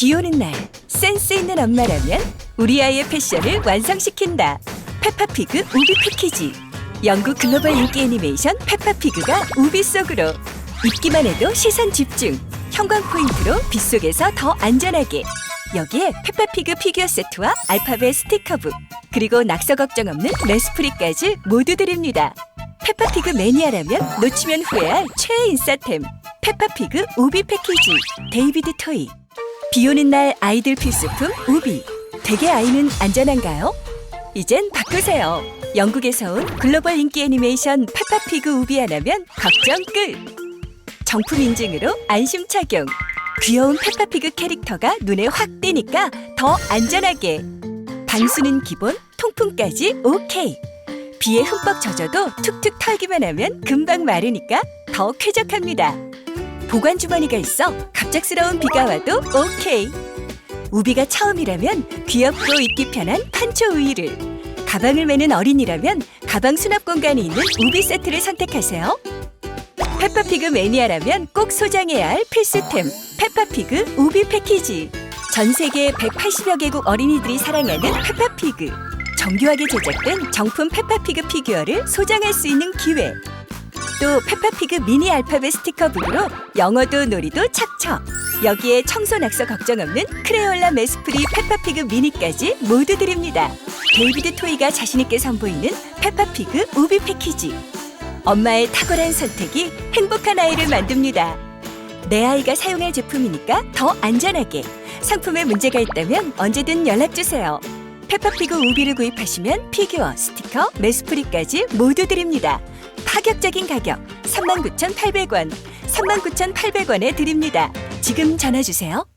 비 오는 날 센스 있는 엄마라면 우리 아이의 패션을 완성시킨다. 페파피그 우비 패키지. 영국 글로벌 인기 애니메이션 페파피그가 우비 속으로 입기만 해도 시선 집중. 형광 포인트로 빗속에서 더 안전하게. 여기에 페파피그 피규어 세트와 알파벳 스티커북 그리고 낙서 걱정 없는 레스프리까지 모두 드립니다. 페파피그 매니아라면 놓치면 후회할 최애 인싸템 페파피그 우비 패키지 데이비드 토이 비 오는 날 아이들 필수품 우비. 되게 아이는 안전한가요? 이젠 바꾸세요. 영국에서 온 글로벌 인기 애니메이션 페파피그 우비 하나면 걱정 끝. 정품 인증으로 안심 착용. 귀여운 페파피그 캐릭터가 눈에 확 띄니까 더 안전하게. 방수는 기본 통풍까지 오케이. 비에 흠뻑 젖어도 툭툭 털기만 하면 금방 마르니까 더 쾌적합니다. 보관 주머니가 있어 갑작스러운 비가 와도 오케이. 우비가 처음이라면 귀엽고 입기 편한 판초 우유를, 가방을 매는 어린이라면 가방 수납 공간이 있는 우비 세트를 선택하세요. 페파피그 매니아라면 꼭 소장해야 할 필수템 페파피그 우비 패키지. 전 세계 180여 개국 어린이들이 사랑하는 페파피그. 정교하게 제작된 정품 페파피그 피규어를 소장할 수 있는 기회. 또 페파피그 미니 알파벳 스티커북으로 영어도 놀이도 척척. 여기에 청소 낙서 걱정 없는 크레올라 메스프리 페파피그 미니까지 모두 드립니다. 데이비드 토이가 자신있게 선보이는 페파피그 우비 패키지. 엄마의 탁월한 선택이 행복한 아이를 만듭니다. 내 아이가 사용할 제품이니까 더 안전하게. 상품에 문제가 있다면 언제든 연락주세요. 페퍼피그 우비를 구입하시면 피규어, 스티커, 메스프리까지 모두 드립니다. 파격적인 가격 39,800원, 39,800원에 드립니다. 지금 전화 주세요.